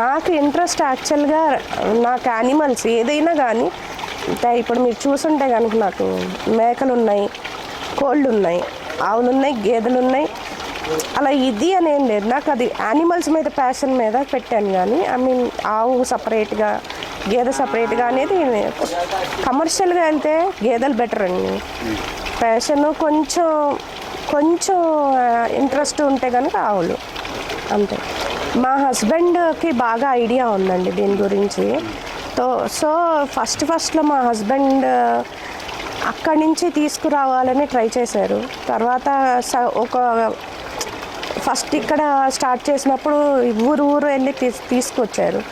నాకు ఇంట్రెస్ట్ యాక్చువల్గా నాకు యానిమల్స్ ఏదైనా కానీ అంటే ఇప్పుడు మీరు చూసుంటే కనుక నాకు మేకలు ఉన్నాయి కోళ్ళు ఉన్నాయి ఆవులు ఉన్నాయి గేదెలు ఉన్నాయి అలా ఇది అని ఏం లేదు. నాకు అది యానిమల్స్ మీద ప్యాషన్ మీద పెట్టాను కానీ ఐ మీన్ ఆవు సపరేట్గా గేదె సపరేట్గా అనేది కమర్షియల్గా వెళ్తే గేదెలు బెటర్ అండి. ప్యాషన్ కొంచెం కొంచెం ఇంట్రెస్ట్ ఉంటే కనుక ఆవులు అంతే. మా హస్బెండ్కి బాగా ఐడియా ఉందండి దీని గురించి. తో సో ఫస్ట్ ఫస్ట్లో మా హస్బెండ్ అక్కడి నుంచి తీసుకురావాలని ట్రై చేశారు. తర్వాత స- ఒక ఫస్ట్ ఇక్కడ స్టార్ట్ చేసినప్పుడు ఊరు ఊరు వెళ్ళి తీస్ తీసుకొచ్చారు.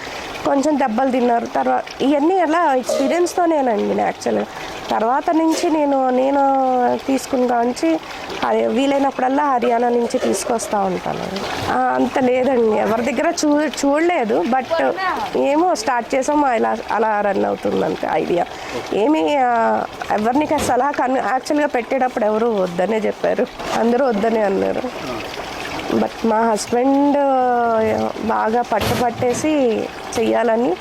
కొంచెం దెబ్బలు తిన్నారు. తర్వాత ఇవన్నీ ఎలా ఎక్స్పీరియన్స్తోనేనండి నేను యాక్చువల్గా. తర్వాత నుంచి నేను నేను తీసుకుని కాంచి వీలైనప్పుడల్లా హర్యానా నుంచి తీసుకొస్తూ ఉంటాను. అంత లేదండి. ఎవరి దగ్గర చూ చూడలేదు బట్ ఏమో స్టార్ట్ చేసాము ఇలా అలా రన్ అవుతుంది అంతే ఐడియా. ఏమీ ఆ, ఎవరిని సలహా కన్ యాక్చువల్గా పెట్టేటప్పుడు ఎవరు వద్దనే చెప్పారు. అందరూ వద్దనే అన్నారు. బట్ మా హస్బెండ్ బాగా పట్టుపట్టేసి చెయ్యాలని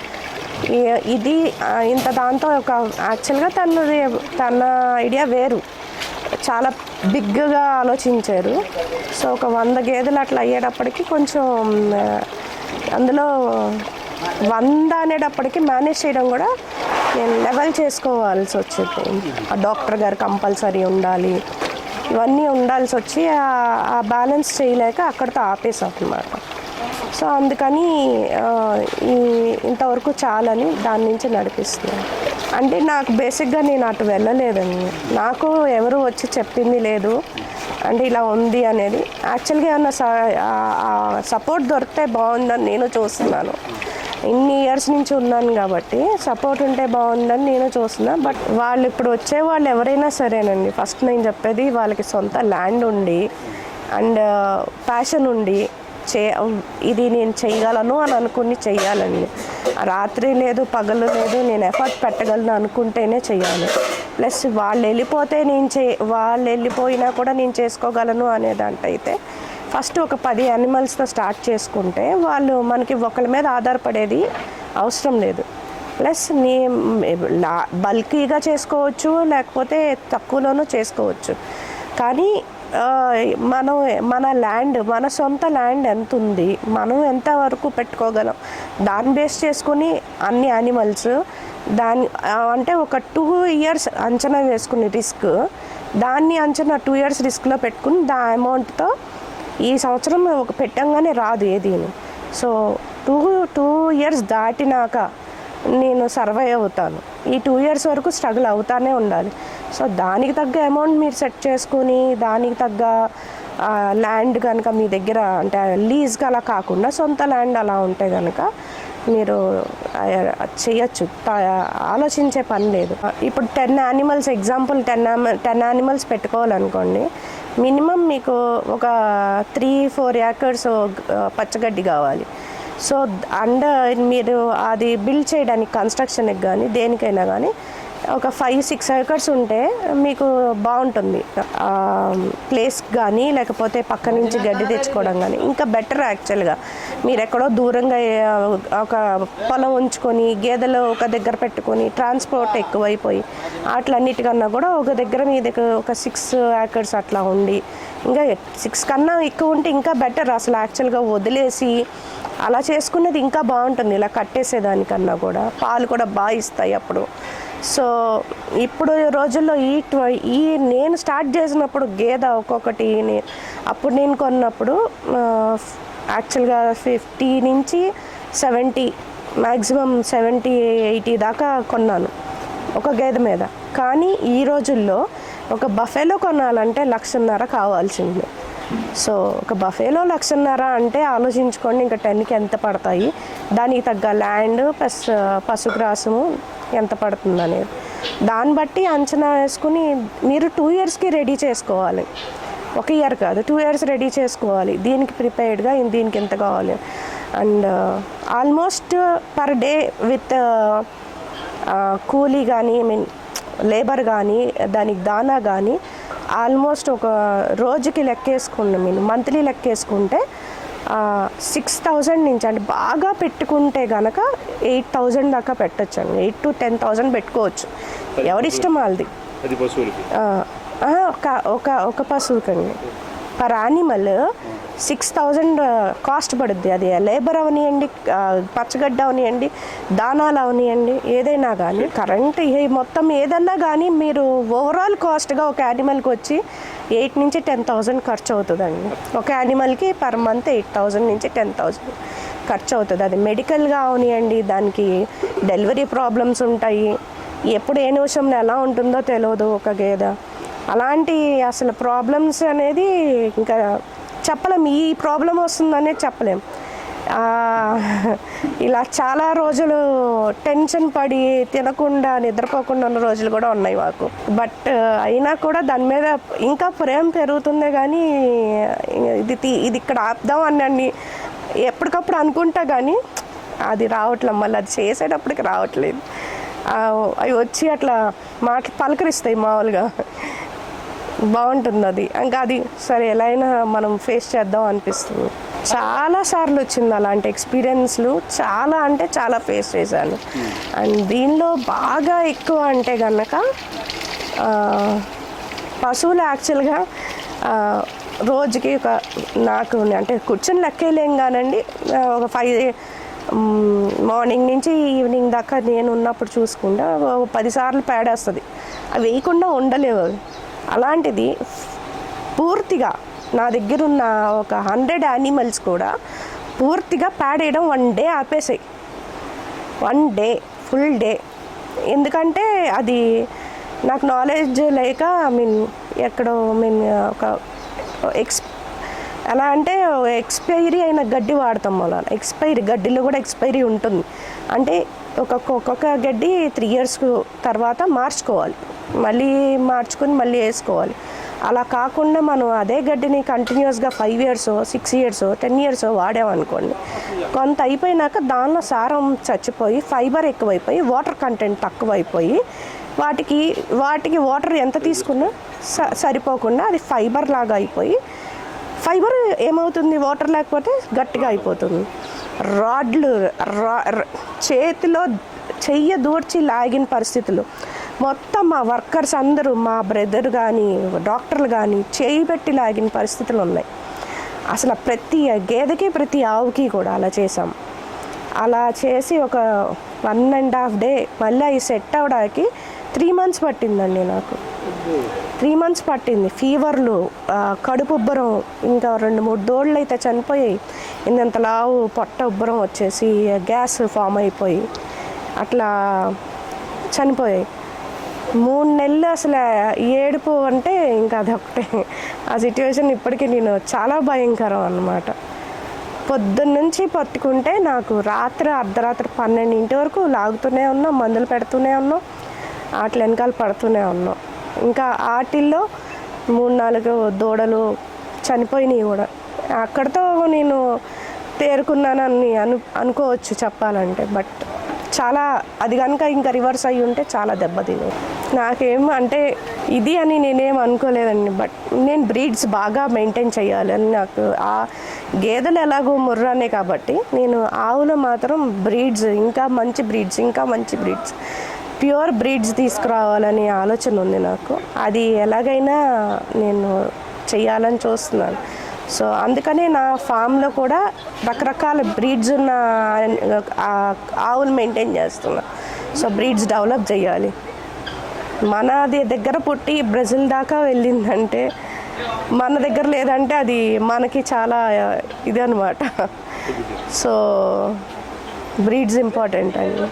ఇది ఇంత దాంతో ఒక యాక్చువల్గా తనది తన ఐడియా వేరు. చాలా బిగ్గా ఆలోచించారు. సో ఒక వంద గేదెలు అట్లా అయ్యేటప్పటికి కొంచెం అందులో వంద అనేటప్పటికి మేనేజ్ చేయడం కూడా నేను లెవెల్ చేసుకోవాల్సి వచ్చింది. ఆ డాక్టర్ గారు కంపల్సరీ ఉండాలి. ఇవన్నీ ఉండాల్సి వచ్చి ఆ- ఆ బ్యాలెన్స్ చేయలేక అక్కడితో ఆపేసాం అనమాట సో అందుకని ఈ ఇంతవరకు చాలని దాని నుంచి నడిపిస్తున్నాను. అంటే నాకు బేసిక్గా నేను అటు వెళ్ళలేదండి. నాకు ఎవరు వచ్చి చెప్పింది లేదు. అంటే ఇలా ఉంది అనేది. యాక్చువల్గా ఏమన్నా సపోర్ట్ దొరికితే బాగుందని నేను చూస్తున్నాను. ఇన్ని ఇయర్స్ నుంచి ఉన్నాను కాబట్టి సపోర్ట్ ఉంటే బాగుందని నేను చూస్తున్నా. బట్ వాళ్ళు ఇప్పుడు వచ్చే వాళ్ళు ఎవరైనా సరేనండి. ఫస్ట్ నేను చెప్పేది వాళ్ళకి సొంత ల్యాండ్ ఉండి అండ్ ప్యాషన్ ఉండి చే ఇది నేను చేయగలను అని అనుకుని చేయాలండి రాత్రి లేదు పగలు లేదు నేను ఎఫర్ట్ పెట్టగలను అనుకుంటేనే చేయాలి ప్లస్ వాళ్ళు వెళ్ళిపోతే నేను చే వాళ్ళు వెళ్ళిపోయినా కూడా నేను చేసుకోగలను అనేదంటైతే ఫస్ట్ ఒక పది యానిమల్స్తో స్టార్ట్ చేసుకుంటే వాళ్ళు మనకి ఒకరి మీద ఆధారపడేది అవసరం లేదు. ప్లస్ నీ లా- బల్కీగా చేసుకోవచ్చు లేకపోతే తక్కువలోనూ చేసుకోవచ్చు. కానీ మనం మన ల్యాండ్ మన సొంత ల్యాండ్ ఎంత ఉంది? మనం ఎంత వరకు పెట్టుకోగలం? దాన్ని బేస్ చేసుకుని అన్ని యానిమల్స్ దాని అంటే ఒక టూ ఇయర్స్ అంచనా వేసుకుని రిస్క్ దాన్ని అంచనా టూ ఇయర్స్ రిస్క్లో పెట్టుకుని దా అమౌంట్తో ఈ సంవత్సరం ఒక పెట్టంగానే రాదు ఏదీను సో టూ టూ ఇయర్స్ దాటినాక నేను సర్వై అవుతాను. ఈ టూ ఇయర్స్ వరకు స్ట్రగుల్ అవుతానే ఉండాలి. సో దానికి తగ్గ అమౌంట్ మీరు సెట్ చేసుకుని దానికి తగ్గ ల్యాండ్ కనుక మీ దగ్గర అంటే లీజ్కి అలా కాకుండా సొంత ల్యాండ్ అలా ఉంటే కనుక మీరు చేయొచ్చు. ఆలోచించే పని లేదు. ఇప్పుడు ten animals example ten ten animals పెట్టుకోవాలనుకోండి minimum మీకు ఒక త్రీ ఫోర్ ఏకర్స్ పచ్చగడ్డి కావాలి. సో అండ్ మీరు అది బిల్డ్ చేయడానికి కన్స్ట్రక్షన్కి కానీ దేనికైనా కానీ ఒక ఫైవ్ సిక్స్ ఏకర్స్ ఉంటే మీకు బాగుంటుంది. ప్లేస్ కానీ లేకపోతే పక్క నుంచి గడ్డి తెచ్చుకోవడం కానీ ఇంకా బెటర్ యాక్చువల్గా మీరు ఎక్కడో దూరంగా ఒక పొలం ఉంచుకొని గేదెలు ఒక దగ్గర పెట్టుకొని ట్రాన్స్పోర్ట్ ఎక్కువైపోయి అట్లన్నిటికన్నా కూడా ఒక దగ్గర మీ దగ్గర ఒక సిక్స్ ఏకర్స్ అట్లా ఉండి ఇంకా సిక్స్ కన్నా ఎక్కువ ఉంటే ఇంకా బెటర్ అసలు యాక్చువల్గా వదిలేసి అలా చేసుకునేది ఇంకా బాగుంటుంది. ఇలా కట్టేసేదానికన్నా కూడా. పాలు కూడా బాగా ఇస్తాయి అప్పుడు. సో ఇప్పుడు రోజుల్లో ఈ ట్వ- ఈ నేను స్టార్ట్ చేసినప్పుడు గేదె ఒక్కొక్కటి అప్పుడు నేను కొన్నప్పుడు యాక్చువల్గా ఫిఫ్టీ నుంచి సెవెంటీ మ్యాక్సిమం సెవెంటీ ఎయిటీ దాకా కొన్నాను ఒక గేదె మీద. కానీ ఈ రోజుల్లో ఒక బఫేలో కొనాలంటే లక్షన్నర కావాల్సింది. సో ఒక బఫేలో లక్షన్నర అంటే ఆలోచించుకోండి ఇంకా టెన్కి ఎంత పడతాయి? దానికి తగ్గ ల్యాండ్ ప్లస్ పశుగ్రాసము ఎంత పడుతుంది అనేది దాన్ని బట్టి అంచనా వేసుకుని మీరు టూ ఇయర్స్కి రెడీ చేసుకోవాలి. ఒక ఇయర్ కాదు టూ ఇయర్స్ రెడీ చేసుకోవాలి. దీనికి ప్రిపేర్డ్గా దీనికి ఎంత కావాలి? And almost per day with కూలీ కానీ ఐ మీన్ లేబర్ కానీ దానికి దానా కానీ ఆల్మోస్ట్ ఒక రోజుకి లెక్కేసుకున్నాం నేను మంత్లీ లెక్కేసుకుంటే సిక్స్ థౌజండ్ నుంచి అంటే బాగా పెట్టుకుంటే గనక ఎయిట్ థౌజండ్ దాకా పెట్టచ్చు అండి ఎయిట్ టు టెన్ థౌజండ్ పెట్టుకోవచ్చు ఎవరిష్టం వాళ్ళది? ఒక ఒక ఒక పశువుకండి per animal six thousand cost పడుద్ది. అది లేబర్ అవనియండి పచ్చగడ్డ అవనియండి దానాలు అవనియండి ఏదైనా కానీ కరెంట్ మొత్తం ఏదన్నా కానీ మీరు ఓవరాల్ కాస్ట్గా ఒక యానిమల్కి వచ్చి ఎయిట్ నుంచి టెన్ థౌజండ్ ఖర్చు అవుతుందండి. ఒక యానిమల్కి పర్ మంత్ ఎయిట్ థౌజండ్ నుంచి టెన్ థౌజండ్ ఖర్చు అవుతుంది. అది మెడికల్గా అవనియండి దానికి డెలివరీ ప్రాబ్లమ్స్ ఉంటాయి. ఎప్పుడు ఏ నిమిషంలో ఎలా ఉంటుందో తెలియదు ఒక గేదె. అలాంటి అసలు ప్రాబ్లమ్స్ అనేది ఇంకా చెప్పలేం. ఈ ప్రాబ్లం వస్తుందనేది చెప్పలేం. ఇలా చాలా రోజులు టెన్షన్ పడి తినకుండా నిద్రపోకుండా ఉన్న రోజులు కూడా ఉన్నాయి మాకు. బట్ అయినా కూడా దాని మీద ఇంకా ప్రేమ పెరుగుతుందే కానీ ఇది ఇది ఇక్కడ ఆపుదాం అని ఎప్పటికప్పుడు అనుకుంటా కానీ అది రావట్లేదు మళ్ళీ అది చేసేటప్పటికి రావట్లేదు. అవి వచ్చి అట్లా మాట పలకరిస్తాయి మామూలుగా. బాగుంటుంది అది ఇంకా అది సరే ఎలా అయినా మనం ఫేస్ చేద్దాం అనిపిస్తుంది. చాలా సార్లు వచ్చింది అలాంటి ఎక్స్పీరియన్స్లు చాలా అంటే చాలా ఫేస్ చేశాను. అండ్ దీనిలో బాగా ఎక్కువ అంటే కనుక పశువులు యాక్చువల్గా రోజుకి ఒక నాకు అంటే కూర్చొని లెక్కేయలేం కానండి. ఒక ఫైవ్ మార్నింగ్ నుంచి ఈవినింగ్ దాకా నేను ఉన్నప్పుడు చూసుకుంటా పదిసార్లు పేడేస్తుంది. అవి వేయకుండా ఉండలేవు అవి. అలాంటిది పూర్తిగా నా దగ్గర ఉన్న ఒక హండ్రెడ్ యానిమల్స్ కూడా పూర్తిగా పాడేయడం one day ఆపేసాయి. One day full day. ఎందుకంటే అది నాకు నాలెడ్జ్ లేక ఐ మీన్ ఎక్కడో మీన్ ఒక ఎక్స్ ఎలా అంటే ఎక్స్పైరీ అయిన గడ్డి వాడతాం మనం. ఎక్స్పైరీ గడ్డిలో కూడా ఎక్స్పైరీ ఉంటుంది. అంటే ఒక్కొక్క ఒక్కొక్క గడ్డి త్రీ ఇయర్స్ తర్వాత మార్చుకోవాలి. మళ్ళీ మార్చుకుని మళ్ళీ వేసుకోవాలి. అలా కాకుండా మనం అదే గడ్డిని కంటిన్యూస్గా five years six years ten years వాడామనుకోండి కొంత అయిపోయినాక దానిలో సారం చచ్చిపోయి ఫైబర్ ఎక్కువైపోయి వాటర్ కంటెంట్ తక్కువైపోయి వాటికి వాటికి వాటర్ ఎంత తీసుకున్నా స- సరిపోకుండా అది ఫైబర్ లాగా అయిపోయి ఫైబర్ ఏమవుతుంది? వాటర్ లేకపోతే గట్టిగా అయిపోతుంది. రాడ్లు రా చేతిలో చెయ్య దూర్చి లాగిన పరిస్థితులు. మొత్తం మా వర్కర్స్ అందరూ మా బ్రదర్ కానీ డాక్టర్లు కానీ చేయి పెట్టి లాగిన పరిస్థితులు ఉన్నాయి. అసలు ప్రతి గేదెకి ప్రతి ఆవుకి కూడా అలా చేసాం అలా చేసి ఒక వన్ అండ్ హాఫ్ డే మళ్ళీ అవి సెట్ అవ్వడానికి త్రీ మంత్స్ పట్టిందండి నాకు. త్రీ మంత్స్ పట్టింది. ఫీవర్లు కడుపు ఉబ్బరం ఇంకా రెండు మూడు దోళ్ళు అయితే చనిపోయాయి. ఇంత లావు పొట్ట ఉబ్బరం వచ్చేసి గ్యాస్ ఫామ్ అయిపోయి అట్లా చనిపోయాయి. మూడు నెలలు అసలు ఏడుపు అంటే ఇంకా అదొకటే ఆ సిచ్యువేషన్ ఇప్పటికీ నేను చాలా భయంకరం అన్నమాట. నుంచి పట్టుకుంటే నాకు రాత్రి అర్ధరాత్రి పన్నెండింటి వరకు లాగుతూనే ఉన్నాం మందులు పెడుతూనే ఉన్నాం వాటి వెనకాల పడుతూనే ఉన్నాం. ఇంకా ఆటిల్లో మూడు నాలుగు దూడలు చనిపోయినాయి కూడా. అక్కడితో నేను తేరుకున్నానని అను అనుకోవచ్చు చెప్పాలంటే బట్ చాలా అది కనుక ఇంకా రివర్స్ అయ్యి ఉంటే చాలా దెబ్బతిని. నాకేం అంటే ఇది అని నేనేం అనుకోలేదండి బట్ నేను బ్రీడ్స్ బాగా మెయింటైన్ చేయాలని నాకు ఆ గేదెలు ఎలాగో ముర్రానే కాబట్టి నేను ఆవులు మాత్రం బ్రీడ్స్ ఇంకా మంచి బ్రీడ్స్ ఇంకా మంచి బ్రీడ్స్ ప్యూర్ బ్రీడ్స్ తీసుకురావాలని ఆలోచన ఉంది నాకు. అది ఎలాగైనా నేను చేయాలని చూస్తున్నాను. సో అందుకనే నా ఫామ్లో కూడా రకరకాల బ్రీడ్స్ ఉన్న ఆవులు మెయింటైన్ చేస్తున్నా. సో బ్రీడ్స్ డెవలప్ చేయాలి. మనది దగ్గర పుట్టి బ్రెజిల్ దాకా వెళ్ళిందంటే మన దగ్గర లేదంటే అది మనకి చాలా ఇది అనమాట సో బ్రీడ్స్ ఇంపార్టెంట్ అండి.